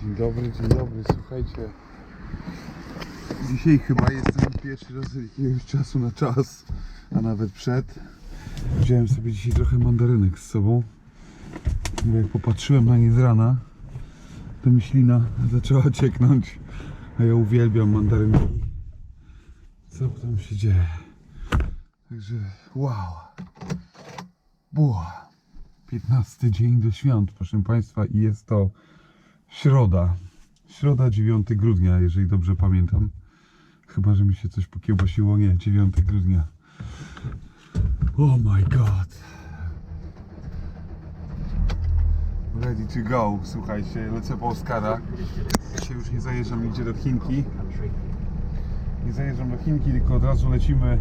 Dzień dobry, dzień dobry, słuchajcie. Dzisiaj chyba jestem pierwszy raz od jakiegoś czasu na czas, a nawet przed. Wziąłem sobie dzisiaj trochę mandarynek z sobą. Jak popatrzyłem na nie z rana, to mi ślina zaczęła cieknąć. A ja uwielbiam mandarynki. Co tam się dzieje? Także wow. Buła. 15 dzień do świąt, proszę Państwa, i jest to środa. Środa 9 grudnia, jeżeli dobrze pamiętam. Chyba, że mi się coś pokiełbasiło. Nie, 9 grudnia. Oh my god. Ready to go, słuchajcie, lecę po Oscara. Dzisiaj już nie zajeżdżam nigdzie do Chinki. Nie zajeżdżam do Chinki, tylko od razu lecimy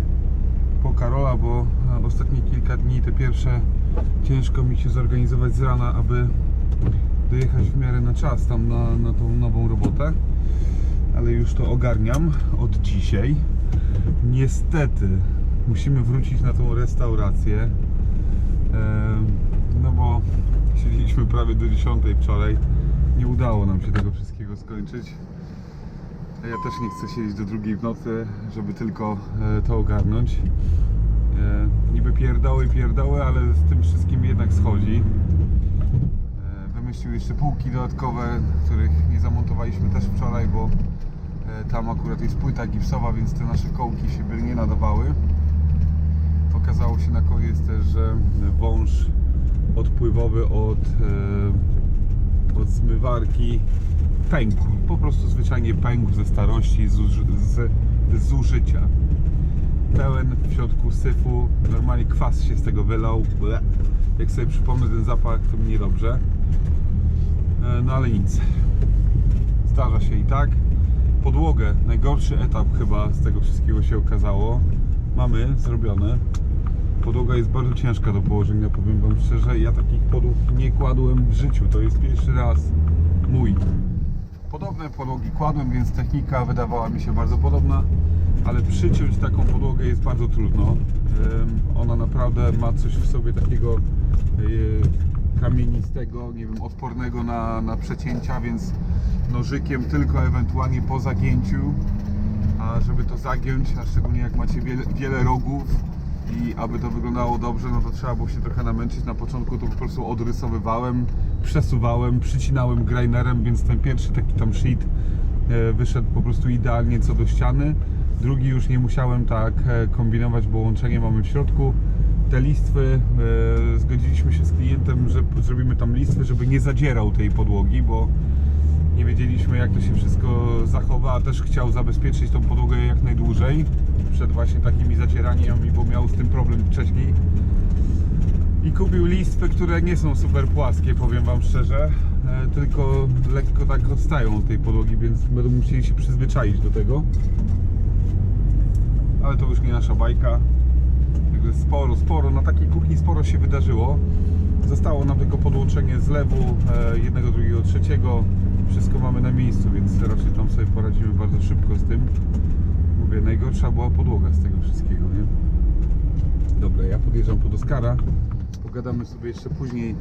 po Karola, bo ostatnie kilka dni, te pierwsze, ciężko mi się zorganizować z rana, aby dojechać w miarę na czas tam na, na tą nową robotę. Ale już to ogarniam od dzisiaj. Niestety musimy wrócić na tą restaurację. No bo siedzieliśmy prawie do 10 wczoraj. Nie udało nam się tego wszystkiego skończyć. Ja też nie chcę siedzieć do drugiej w nocy, żeby tylko e, to ogarnąć. E, niby pierdoły, pierdoły, ale z tym wszystkim jednak schodzi. Wymyślił jeszcze półki dodatkowe, których nie zamontowaliśmy też wczoraj, bo e, tam akurat jest płyta gipsowa, więc te nasze kołki się by nie nadawały. Okazało się na koniec też, że wąż odpływowy od, e, od zmywarki pękł. Po prostu zwyczajnie pękł ze starości, z, z, z zużycia. Pełen w środku syfu, normalnie kwas się z tego wylał. Jak sobie przypomnę ten zapach, to mi niedobrze. E, No ale nic. Zdarza się i tak. Podłogę, najgorszy etap chyba z tego wszystkiego się okazało. Mamy zrobione. Podłoga jest bardzo ciężka do położenia, powiem Wam szczerze. Ja takich podłóg nie kładłem w życiu. To jest pierwszy raz mój. Podobne podłogi kładłem, więc technika wydawała mi się bardzo podobna, ale przyciąć taką podłogę jest bardzo trudno. Ona naprawdę ma coś w sobie takiego e, kamienistego, nie wiem, odpornego na, na przecięcia, więc nożykiem tylko ewentualnie po zagięciu, a żeby to zagiąć, a szczególnie jak macie wiele, wiele rogów i aby to wyglądało dobrze, no to trzeba było się trochę namęczyć. Na początku to po prostu odrysowywałem, przesuwałem, przycinałem grinerem, więc ten pierwszy taki tam sheet e, wyszedł po prostu idealnie co do ściany. Drugi już nie musiałem tak e, kombinować, bo łączenie mamy w środku. Te listwy, e, zgodziliśmy się z klientem, że zrobimy tam listwy, żeby nie zadzierał tej podłogi, bo nie wiedzieliśmy jak to się wszystko zachowa, a też chciał zabezpieczyć tą podłogę jak najdłużej przed właśnie takimi zacieraniami, bo miał z tym problem wcześniej. I kupił listwy, które nie są super płaskie, powiem Wam szczerze, e, tylko lekko tak odstają od tej podłogi, więc będą musieli się przyzwyczaić do tego. Ale to już nie nasza bajka. Sporo, sporo, na takiej kuchni sporo się wydarzyło. Zostało nam tylko podłączenie zlewu e, jednego, drugiego, trzeciego. Wszystko mamy na miejscu, więc raczej tam sobie poradzimy bardzo szybko z tym. Mówię, najgorsza była podłoga z tego wszystkiego, nie? Dobra, ja podjeżdżam pod Oskara. Pogadamy sobie jeszcze później.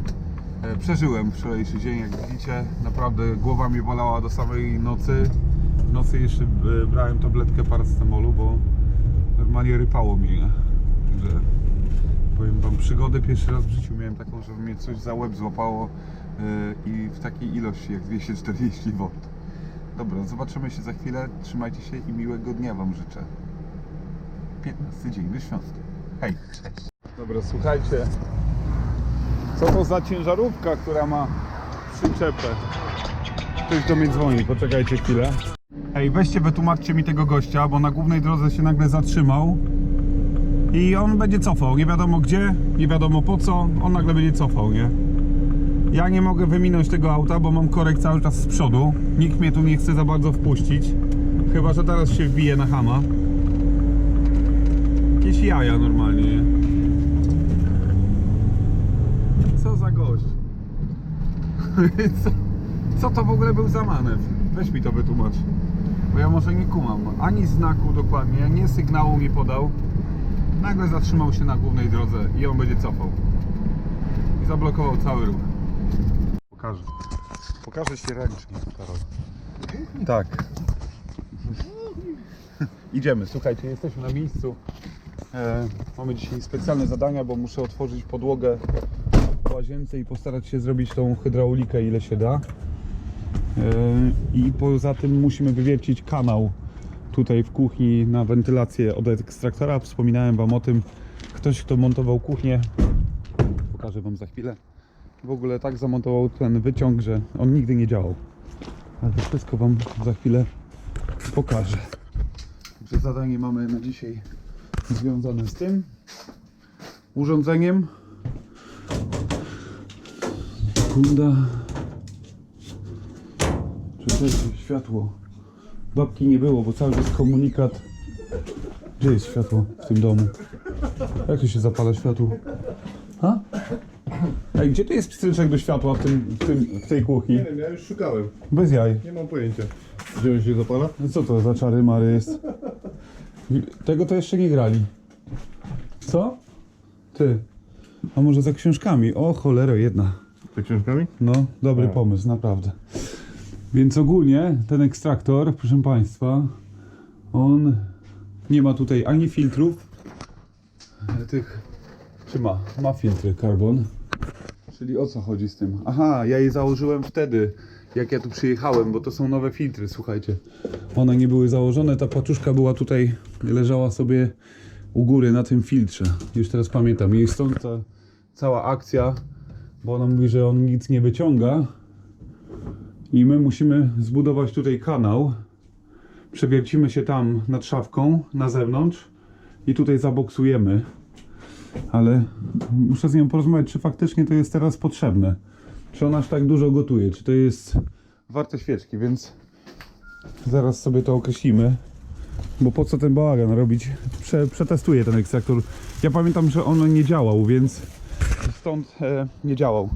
E, Przeżyłem wczorajszy dzień, jak widzicie. Naprawdę głowa mnie bolała do samej nocy. W nocy jeszcze e, brałem tabletkę paracetamolu, bo normalnie rypało mnie. Także powiem Wam, przygodę pierwszy raz w życiu miałem taką, żeby mnie coś za łeb złapało e, i w takiej ilości jak 240 V. Dobra, zobaczymy się za chwilę. Trzymajcie się i miłego dnia Wam życzę. 15 dzień do świąt. Hej! Dobra, słuchajcie. Co to za ciężarówka, która ma przyczepę? Ktoś do mnie dzwoni, poczekajcie chwilę. Ej, weźcie, wytłumaczcie mi tego gościa, bo na głównej drodze się nagle zatrzymał i on będzie cofał. Nie wiadomo gdzie, nie wiadomo po co, on nagle będzie cofał, nie? Ja nie mogę wyminąć tego auta, bo mam korek cały czas z przodu. Nikt mnie tu nie chce za bardzo wpuścić. Chyba, że teraz się wbije na hama. Jakieś jaja normalnie, nie? Co za gość? co, co to w ogóle był za manewr? Weź mi to wytłumacz. Bo ja może nie kumam. Ani znaku dokładnie, ani sygnału nie podał. Nagle zatrzymał się na głównej drodze i on będzie cofał. I zablokował cały ruch. Pokażę. Pokażę Ci ręcznie, Karol. Tak. Idziemy, słuchajcie, jesteśmy na miejscu. E, mamy dzisiaj specjalne zadania, bo muszę otworzyć podłogę w łazience i postarać się zrobić tą hydraulikę ile się da. E, I poza tym musimy wywiercić kanał tutaj w kuchni na wentylację od ekstraktora. Wspominałem Wam o tym. Ktoś, kto montował kuchnię, pokażę Wam za chwilę. W ogóle tak zamontował ten wyciąg, że on nigdy nie działał. Ale to wszystko Wam za chwilę pokażę. Także zadanie mamy na dzisiaj związane z tym urządzeniem. Sekunda. Czekajcie, światło. Babki nie było, bo cały czas komunikat. Gdzie jest światło w tym domu? Jak tu się zapala światło? Ha? Ej, gdzie tu jest pstryczek do światła w, tym, w, tym, w tej kuchni? Nie wiem, ja już szukałem. Bez jaj. Nie mam pojęcia. Gdzie on się zapala? No co to za czary mary jest? Tego to jeszcze nie grali. Co? Ty. A może za książkami? O cholero jedna. Za książkami? No, dobry pomysł, naprawdę. Więc ogólnie ten ekstraktor, proszę Państwa, on nie ma tutaj ani filtrów, tych, czy ma? Ma filtry carbon. Czyli o co chodzi z tym? Aha, ja je założyłem wtedy, jak ja tu przyjechałem, bo to są nowe filtry, słuchajcie. One nie były założone, ta paczuszka była tutaj, leżała sobie u góry na tym filtrze. Już teraz pamiętam. I stąd ta cała akcja, bo ona mówi, że on nic nie wyciąga. I my musimy zbudować tutaj kanał. Przewiercimy się tam nad szafką, na zewnątrz i tutaj zaboksujemy. Ale muszę z nią porozmawiać, czy faktycznie to jest teraz potrzebne. Czy ona aż tak dużo gotuje, czy to jest warte świeczki, więc zaraz sobie to określimy. Bo po co ten bałagan robić? Prze, przetestuję ten ekstraktor. Ja pamiętam, że on nie działał, więc stąd e, nie działał.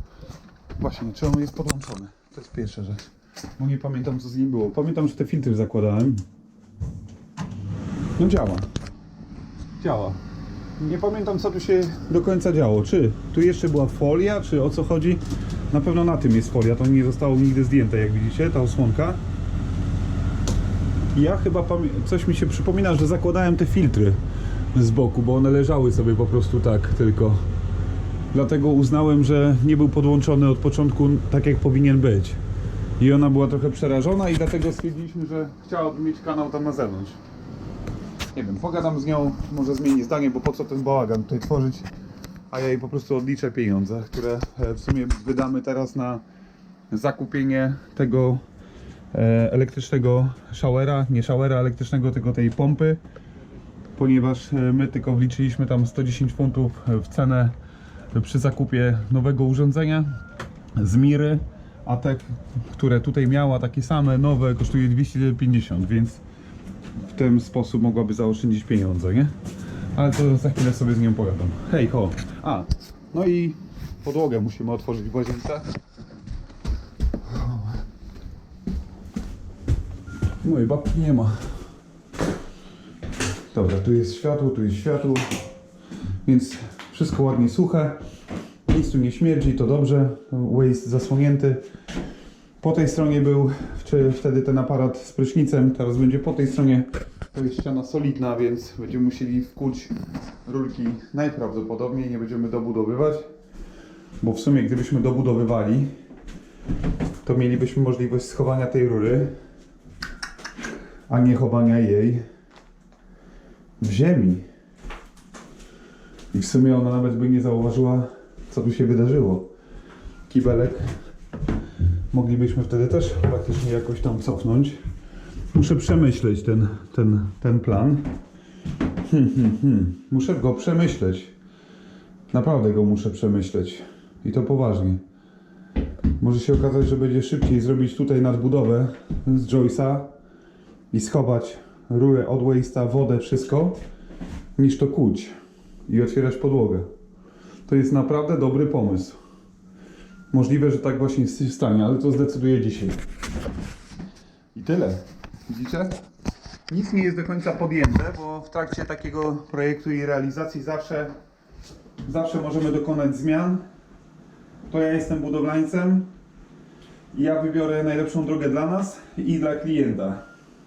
Właśnie, czy on jest podłączony? To jest pierwsza rzecz. Bo nie pamiętam co z nim było. Pamiętam, że te filtry zakładałem. No działa. Działa. Nie pamiętam co tu się do końca działo. Czy tu jeszcze była folia, czy o co chodzi? Na pewno na tym jest folia. To nie zostało nigdy zdjęte, jak widzicie, ta osłonka. Ja chyba coś mi się przypomina, że zakładałem te filtry z boku, bo one leżały sobie po prostu tak tylko. Dlatego uznałem, że nie był podłączony od początku tak jak powinien być. I ona była trochę przerażona i dlatego stwierdziliśmy, że chciałaby mieć kanał tam na zewnątrz. Nie wiem, pogadam z nią, może zmieni zdanie, bo po co ten bałagan tutaj tworzyć, a ja jej po prostu odliczę pieniądze, które e, w sumie wydamy teraz na zakupienie tego e, elektrycznego showera, nie showera elektrycznego, tylko tej pompy, ponieważ e, my tylko wliczyliśmy tam 110 funtów w cenę przy zakupie nowego urządzenia z Miry, a te, które tutaj miała takie same, nowe, kosztuje 250, więc w ten sposób mogłaby zaoszczędzić pieniądze, nie? Ale to za chwilę sobie z nią pogadam. Hej, ho! A, no i podłogę musimy otworzyć w łazience. Mojej babki nie ma. Dobra, tu jest światło, tu jest światło. Więc wszystko ładnie suche. Nic tu nie śmierdzi, to dobrze. Waste zasłonięty. Po tej stronie był czy wtedy ten aparat z prysznicem, teraz będzie po tej stronie. To jest ściana solidna, więc będziemy musieli wkuć rurki najprawdopodobniej, nie będziemy dobudowywać. Bo w sumie gdybyśmy dobudowywali, to mielibyśmy możliwość schowania tej rury, a nie chowania jej w ziemi. W sumie ona nawet by nie zauważyła, co tu się wydarzyło. Kibelek moglibyśmy wtedy też praktycznie jakoś tam cofnąć. Muszę przemyśleć ten, ten, ten plan. Hmm, hmm, hmm. Muszę go przemyśleć. Naprawdę go muszę przemyśleć. I to poważnie. Może się okazać, że będzie szybciej zrobić tutaj nadbudowę z Joyce'a i schować rurę od Waste'a, wodę, wszystko, niż to kuć i otwierać podłogę. To jest naprawdę dobry pomysł. Możliwe, że tak właśnie się stanie, ale to zdecyduję dzisiaj. I tyle. Widzicie? Nic nie jest do końca podjęte, bo w trakcie takiego projektu i realizacji zawsze, zawsze możemy dokonać zmian. To ja jestem budowlańcem I ja wybiorę najlepszą drogę dla nas i dla klienta.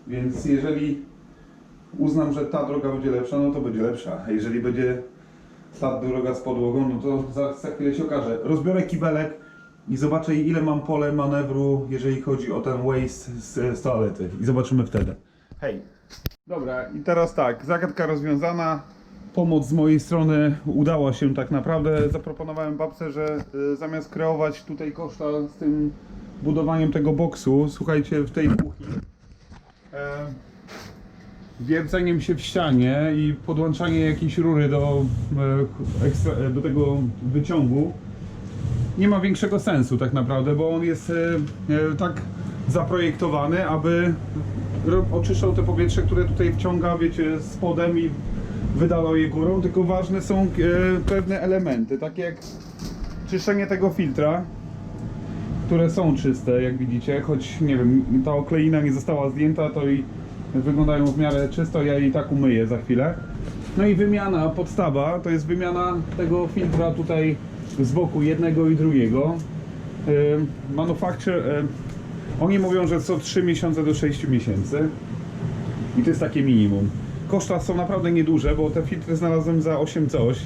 Więc jeżeli uznam, że ta droga będzie lepsza, no to będzie lepsza. A jeżeli będzie ta droga z podłogą, no to za, za chwilę się okaże. Rozbiorę kibelek i zobaczę ile mam pole manewru, jeżeli chodzi o ten waste z, z toalety. I zobaczymy wtedy. Hej. Dobra, i teraz tak, zagadka rozwiązana. Pomoc z mojej strony udała się tak naprawdę. Zaproponowałem babce, że y, zamiast kreować tutaj koszta z tym budowaniem tego boksu, słuchajcie, w tej kuchni, e, wierceniem się w ścianie i podłączanie jakiejś rury do, e, e, do tego wyciągu nie ma większego sensu tak naprawdę, bo on jest e, tak zaprojektowany, aby oczyszczał te powietrze, które tutaj wciąga, wiecie, spodem i wydalał je górą, tylko ważne są pewne elementy, takie jak czyszczenie tego filtra, które są czyste, jak widzicie, choć nie wiem, ta okleina nie została zdjęta, to i wyglądają w miarę czysto, ja je i tak umyję za chwilę. No i wymiana, podstawa, to jest wymiana tego filtra tutaj z boku jednego i drugiego. Manufacture, oni mówią, że co 3 miesiące do 6 miesięcy. I to jest takie minimum. Koszta są naprawdę nieduże, bo te filtry znalazłem za 8 coś.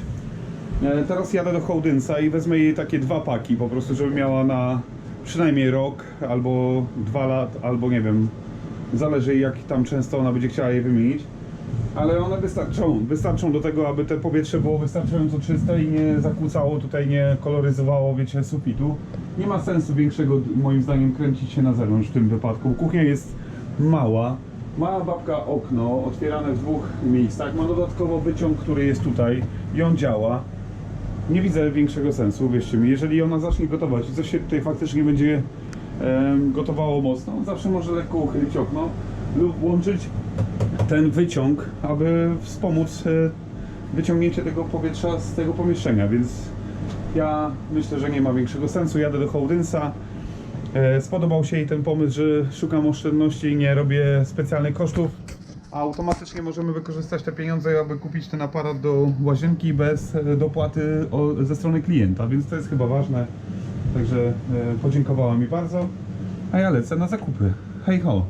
E, Teraz jadę do Hołdynsa i wezmę jej takie dwa paki po prostu, żeby miała na przynajmniej rok, albo dwa lat, albo nie wiem, zależy jak tam często ona będzie chciała je wymienić. Ale one wystarczą, wystarczą do tego, aby te powietrze było wystarczająco czyste i nie zakłócało tutaj, nie koloryzowało, wiecie, sufitu. Nie ma sensu większego, moim zdaniem, kręcić się na zewnątrz w tym wypadku. Kuchnia jest mała, ma babka okno otwierane w dwóch miejscach, ma dodatkowo wyciąg, który jest tutaj i on działa. Nie widzę większego sensu, wierzcie mi. Jeżeli ona zacznie gotować i coś się tutaj faktycznie będzie gotowało mocno, zawsze może lekko uchylić okno lub włączyć ten wyciąg, aby wspomóc e, wyciągnięcie tego powietrza z tego pomieszczenia, więc ja myślę, że nie ma większego sensu. Jadę do Hołdynsa. E, Spodobał się jej ten pomysł, że szukam oszczędności i nie robię specjalnych kosztów. A automatycznie możemy wykorzystać te pieniądze, aby kupić ten aparat do łazienki bez e, dopłaty ze strony klienta, więc to jest chyba ważne. Także e, podziękowała mi bardzo, a ja lecę na zakupy. Hej ho!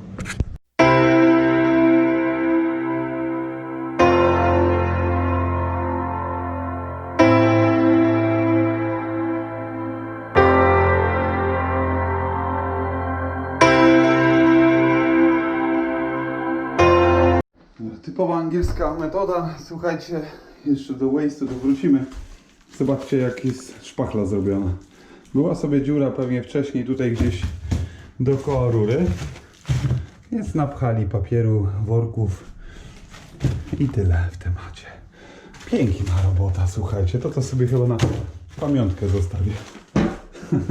Typowa angielska metoda. Słuchajcie, jeszcze do waste'u wrócimy. Zobaczcie jak jest szpachla zrobiona. Była sobie dziura pewnie wcześniej tutaj gdzieś dookoła rury. Więc napchali papieru, worków i tyle w temacie. Piękna robota, słuchajcie. To to sobie chyba na pamiątkę zostawię.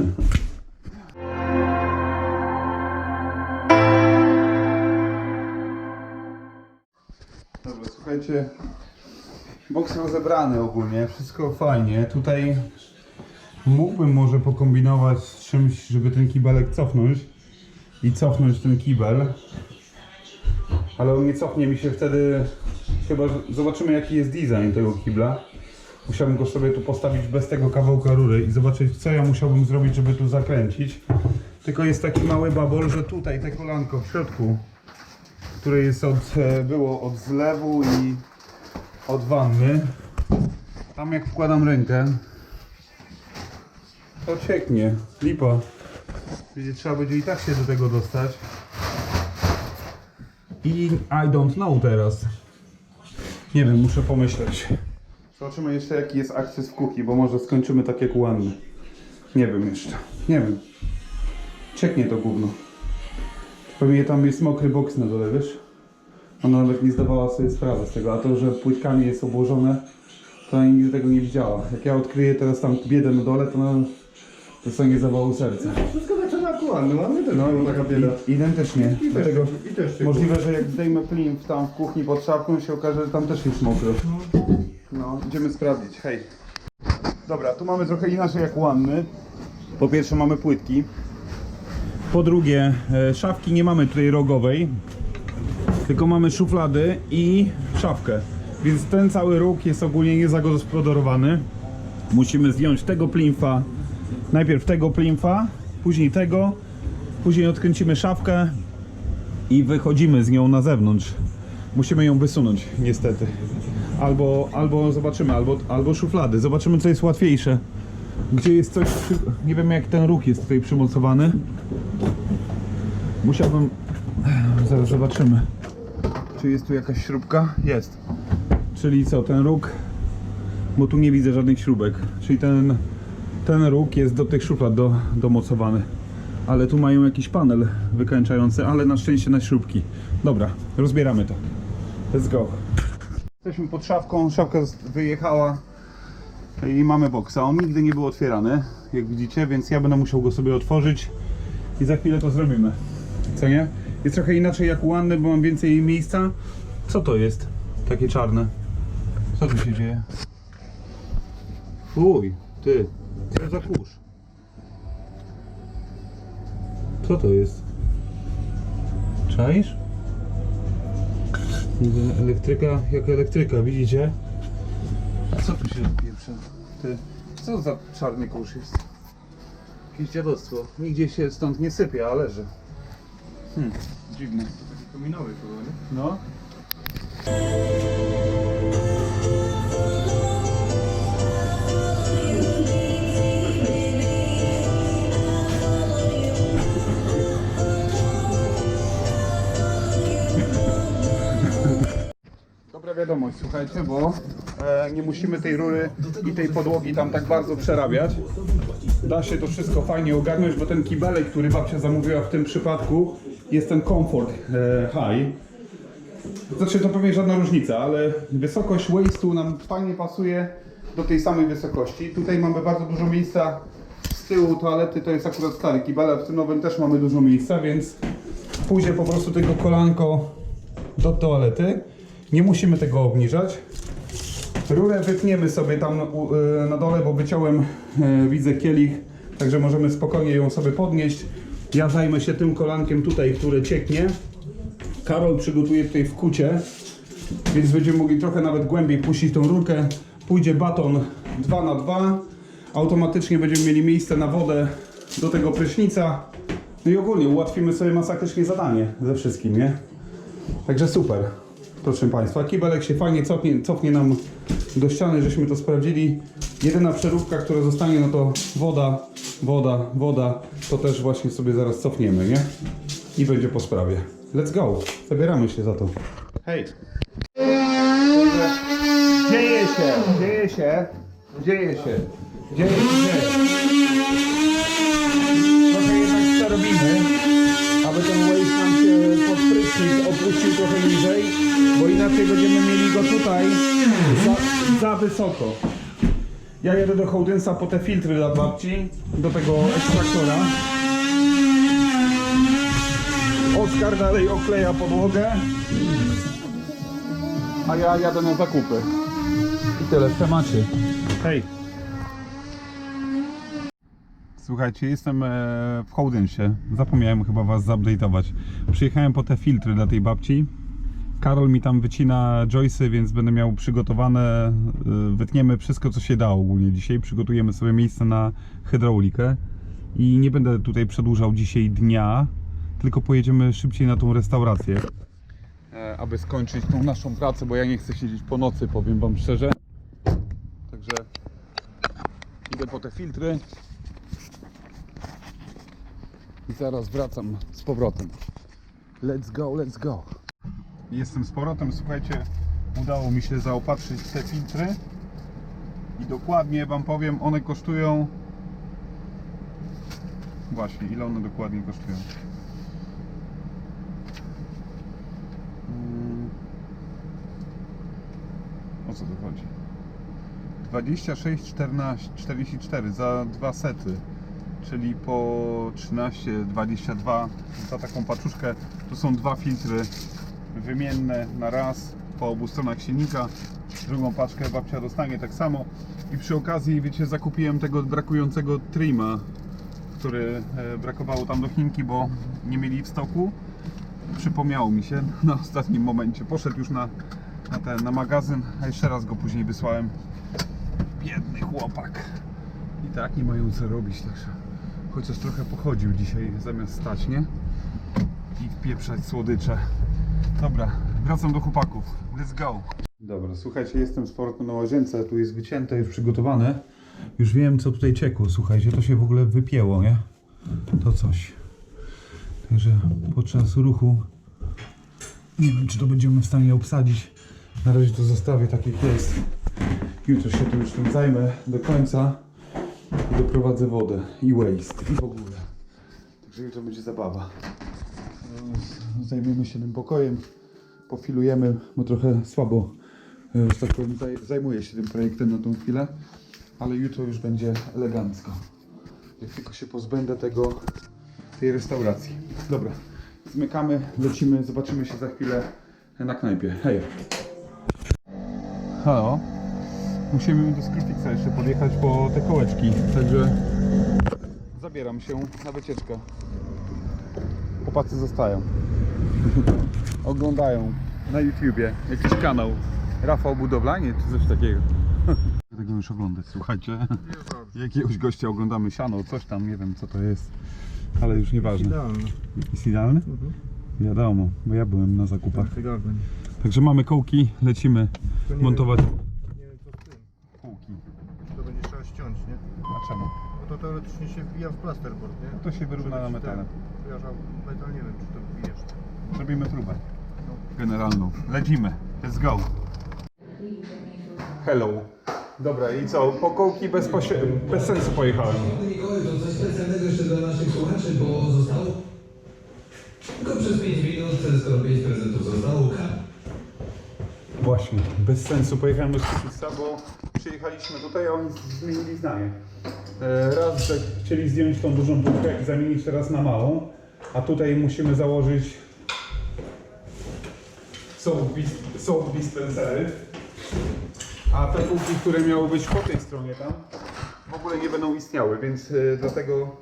Dobra, słuchajcie. Boks rozebrany ogólnie, wszystko fajnie. Tutaj mógłbym może pokombinować z czymś, żeby ten kibelek cofnąć i cofnąć ten kibel. Ale on nie cofnie mi się wtedy, chyba zobaczymy jaki jest design tego kibla. Musiałbym go sobie tu postawić bez tego kawałka rury i zobaczyć co ja musiałbym zrobić, żeby tu zakręcić. Tylko jest taki mały babol, że tutaj te kolanko w środku które jest od, e, było od zlewu i od wanny. Tam jak wkładam rękę, to cieknie. Lipa. Będzie trzeba będzie i tak się do tego dostać. I I don't know teraz. Nie wiem, muszę pomyśleć. Zobaczymy jeszcze jaki jest akces w kuchni, bo może skończymy tak jak u Anny. Nie wiem jeszcze. Nie wiem. Cieknie to gówno. Pewnie tam jest mokry boks na dole, wiesz? Ona nawet nie zdawała sobie sprawy z tego, a to, że płytkami jest obłożone, to ona nigdy tego nie widziała. Jak ja odkryję teraz tam biedę na dole, to ona dostanie zawału serca. Wszystko tak samo aktualne, mamy też no, taka bieda. Identycznie. I też, Dlatego i też się możliwe, że jak zdejmę plimf tam w kuchni pod szafką, się okaże, że tam też jest mokro. No, idziemy sprawdzić. Hej. Dobra, tu mamy trochę inaczej jak u Anny. Po pierwsze mamy płytki. Po drugie, e, szafki nie mamy tutaj rogowej, tylko mamy szuflady i szafkę. Więc ten cały róg jest ogólnie niezagospodarowany. Musimy zdjąć tego plimfa, najpierw tego plimfa, później tego, Później odkręcimy szafkę i wychodzimy z nią na zewnątrz. Musimy ją wysunąć, niestety. Albo, albo zobaczymy, albo, albo szuflady. Zobaczymy, co jest łatwiejsze. Gdzie jest coś. Nie wiem, jak ten ruch jest tutaj przymocowany. Musiałbym. Zaraz zobaczymy. Czy jest tu jakaś śrubka? Jest. Czyli co, ten róg. Bo tu nie widzę żadnych śrubek. Czyli ten, ten róg jest do tych szuflad do, domocowany. Ale tu mają jakiś panel wykańczający, ale na szczęście na śrubki. Dobra, rozbieramy to. Let's go. Jesteśmy pod szafką, szafka wyjechała i mamy boksa. On nigdy nie był otwierany, jak widzicie, więc ja będę musiał go sobie otworzyć i za chwilę to zrobimy. Co nie? Jest trochę inaczej jak u Anny, bo mam więcej miejsca. Co to jest? Takie czarne. Co tu się dzieje? Fuj, ty, co za kurz? Co to jest? Czaisz? Elektryka jak elektryka, widzicie? A co tu się pieprze? Ty, co za czarny kurz jest? Jakieś dziadostwo. Nigdzie się stąd nie sypie, a leży. Hmm, dziwne. Taki kominowy chyba, nie? No. Wiadomość, słuchajcie, bo e, nie musimy tej rury i tej podłogi tam tak bardzo przerabiać. Da się to wszystko fajnie ogarnąć, bo ten kibelek, który babcia zamówiła w tym przypadku, jest ten Comfort e, High. Znaczy to pewnie żadna różnica, ale wysokość waistu nam fajnie pasuje do tej samej wysokości. Tutaj mamy bardzo dużo miejsca z tyłu toalety, to jest akurat stary kibel, w tym nowym też mamy dużo miejsca, więc pójdzie po prostu tylko kolanko do toalety. Nie musimy tego obniżać. Rurę wytniemy sobie tam e, na dole, bo wyciąłem, e, widzę kielich, także możemy spokojnie ją sobie podnieść. Ja zajmę się tym kolankiem tutaj, które cieknie. Karol przygotuje tutaj w kucie, więc będziemy mogli trochę nawet głębiej puścić tą rurkę. Pójdzie baton 2 na 2 automatycznie będziemy mieli miejsce na wodę do tego prysznica. No i ogólnie ułatwimy sobie masakrycznie zadanie ze wszystkim, nie? Także super, proszę Państwa. Kibelek się fajnie cofnie, cofnie nam do ściany, żeśmy to sprawdzili. Jedyna przeróbka, która zostanie, no to woda, woda, woda. To też właśnie sobie zaraz cofniemy, nie? I będzie po sprawie. Let's go, zabieramy się za to. Hej! Dzieje się, dzieje się, dzieje się, dzieje się. Trochę jednak przerobimy, aby ten waste nam się pod prysznic opuścił trochę niżej, bo inaczej będziemy mieli go tutaj za, za wysoko. Ja jedę do Hołdynsa po te filtry dla babci, do tego ekstraktora. Oskar dalej okleja podłogę, a ja jadę na zakupy. I tyle w temacie. Hej! Słuchajcie, jestem e, w Hołdynsie. Zapomniałem chyba was zupdate'ować. Przyjechałem po te filtry dla tej babci. Karol mi tam wycina joysy, więc będę miał przygotowane. e, Wytniemy wszystko, co się da ogólnie dzisiaj. Przygotujemy sobie miejsce na hydraulikę. I nie będę tutaj przedłużał dzisiaj dnia, tylko pojedziemy szybciej na tą restaurację. E, aby skończyć tą naszą pracę, bo ja nie chcę siedzieć po nocy, powiem wam szczerze. Także idę po te filtry i zaraz wracam z powrotem. Let's go, let's go. Jestem z powrotem, słuchajcie, udało mi się zaopatrzyć te filtry i dokładnie wam powiem, one kosztują właśnie, ile one dokładnie kosztują. Mm. O co tu chodzi? 26, 14, 44 za dwa sety, czyli po 13, 22 za taką paczuszkę. Tu są dwa filtry wymienne na raz po obu stronach silnika. Drugą paczkę babcia dostanie tak samo. I przy okazji, wiecie, zakupiłem tego brakującego trima, który e, brakowało tam do Chinki, bo nie mieli w stoku. Przypomniało mi się na ostatnim momencie. Poszedł już na, na, ten, na magazyn, a jeszcze raz go później wysłałem. Biedny chłopak. I tak nie mają co robić, także chociaż trochę pochodził dzisiaj zamiast stać, nie? I wpieprzać słodycze. Dobra, wracam do chłopaków. Let's go. Dobra, słuchajcie, jestem z powrotem na łazience, tu jest wycięte, już przygotowane. Już wiem, co tutaj ciekło, słuchajcie, to się w ogóle wypięło, nie? To coś. Także podczas ruchu nie wiem, czy to będziemy w stanie obsadzić. Na razie to zostawię tak jak jest. Jutro się tu już tym zajmę do końca i doprowadzę wodę i waste i w ogóle. Także jutro będzie zabawa. Zajmiemy się tym pokojem, pofilujemy, bo trochę słabo, e, że tak powiem, zaj- zajmuję się tym projektem na tą chwilę, ale jutro już będzie elegancko. Jak tylko się pozbędę tego, tej restauracji. Dobra, zmykamy, lecimy, zobaczymy się za chwilę na knajpie. Hej! Halo? Musimy do Skrufixa jeszcze podjechać po te kołeczki, także zabieram się na wycieczkę. Chłopacy zostają. Oglądają na YouTubie jakiś kanał Rafał Budowlanie czy coś takiego. Tego już oglądać, słuchajcie. Jakiegoś gościa oglądamy siano, coś tam, nie wiem co to jest, ale już nieważne. Idealne. Jest idealny? Wiadomo, bo ja byłem na zakupach. Także mamy kołki, lecimy montować Nie wiem co z tym. kółki. To będzie trzeba ściąć, nie? A czemu? Bo to teoretycznie się wbija w plasterboard, nie? To się wyrówna na metalem. ten- Żal- metal nie wiem czy to wbijesz. Zrobimy próbę generalną. Lecimy. Let's go. Hello. Dobra, i co? Po kołki bez, posie- bez sensu pojechałem. Mikołaj, to coś specjalnego jeszcze dla naszych słuchaczy, bo zostało tylko przez 5 minut, skoro 5 prezentów zostało. Właśnie, bez sensu pojechałem do Skrufixa, bo przyjechaliśmy tutaj, a oni zmienili zdanie. E, Raz, że chcieli zdjąć tą dużą półkę i zamienić teraz na małą, a tutaj musimy założyć soap, dis- soap dispensery. A te półki, które miały być po tej stronie tam, w ogóle nie będą istniały, więc e, dlatego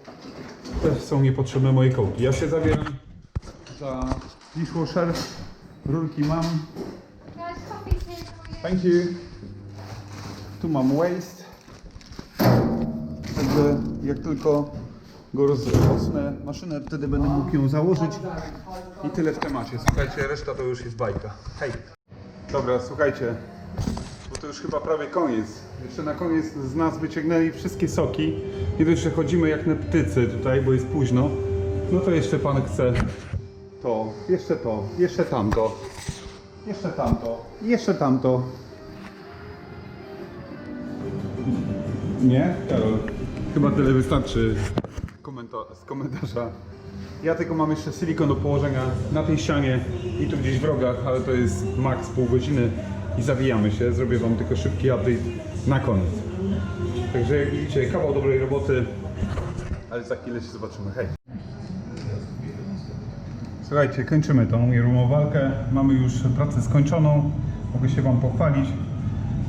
też są niepotrzebne moje kołki. Ja się zabieram za dishwasher, rurki mam. Thank you. Tu mam waste. Także jak tylko go rozrosnę maszynę, wtedy będę mógł ją założyć. I tyle w temacie. Słuchajcie, reszta to już jest bajka. Hej. Dobra, słuchajcie. Bo to już chyba prawie koniec. Jeszcze na koniec z nas wyciągnęli wszystkie soki. Nie dość, że chodzimy jak neptycy tutaj, bo jest późno. No to jeszcze pan chce to, jeszcze to, jeszcze tamto. Jeszcze tamto. i Jeszcze tamto. Nie? Karol. Chyba tyle wystarczy z komentarza. Ja tylko mam jeszcze silikon do położenia na tej ścianie i tu gdzieś w rogach, ale to jest max pół godziny i zawijamy się. Zrobię wam tylko szybki update na koniec. Także jak widzicie, kawał dobrej roboty, ale za chwilę się zobaczymy. Hej! Słuchajcie, kończymy tą walkę. Mamy już pracę skończoną. Mogę się Wam pochwalić,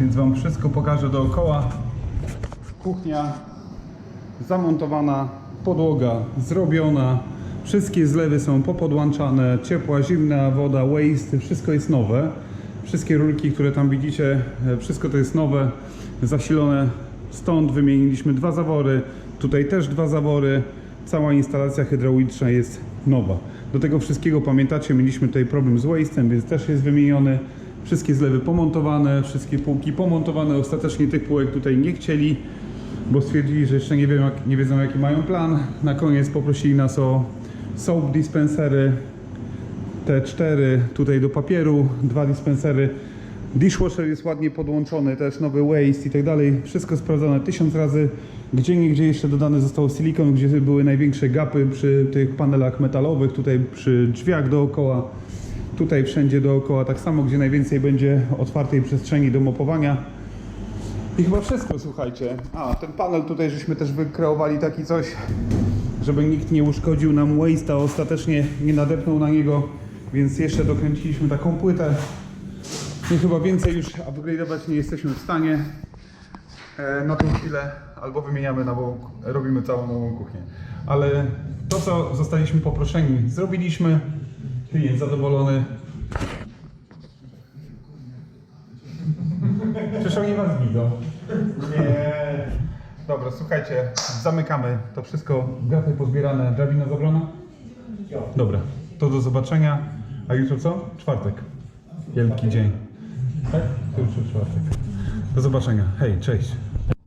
więc Wam wszystko pokażę dookoła. Kuchnia zamontowana, podłoga zrobiona, wszystkie zlewy są popodłączane, ciepła, zimna woda, waste, wszystko jest nowe. Wszystkie rurki, które tam widzicie, e, wszystko to jest nowe, zasilone. Stąd wymieniliśmy dwa zawory, tutaj też dwa zawory. Cała instalacja hydrauliczna jest nowa. Do tego wszystkiego pamiętacie, mieliśmy tutaj problem z wastem, więc też jest wymieniony. Wszystkie zlewy pomontowane, wszystkie półki pomontowane. Ostatecznie tych półek tutaj nie chcieli, bo stwierdzili, że jeszcze nie, wiem, jak, nie wiedzą jaki mają plan. Na koniec poprosili nas o soap dispensery, te cztery tutaj do papieru, dwa dispensery. Dishwasher jest ładnie podłączony, też nowy waste i tak dalej. Wszystko sprawdzone tysiąc razy. Gdzie niegdzie jeszcze dodany został silikon, gdzie były największe gapy przy tych panelach metalowych, tutaj przy drzwiach dookoła. Tutaj wszędzie dookoła tak samo, gdzie najwięcej będzie otwartej przestrzeni do mopowania. I chyba wszystko, słuchajcie. A, ten panel tutaj żeśmy też wykreowali taki coś, żeby nikt nie uszkodził nam waste'a, ostatecznie nie nadepnął na niego, więc jeszcze dokręciliśmy taką płytę. I chyba więcej już upgrade'ować nie jesteśmy w stanie. E, na tą chwilę albo wymieniamy nową, robimy całą nową kuchnię. Ale to, co zostaliśmy poproszeni, zrobiliśmy. Klient zadowolony. Przecież oni was widzą. Dobra, słuchajcie, zamykamy to wszystko. Grafy pozbierane, drabina zabrana? Dobra, to do zobaczenia. A jutro co? Czwartek. Wielki dzień. Tak? Jutro czwartek. Do zobaczenia. Hej, cześć.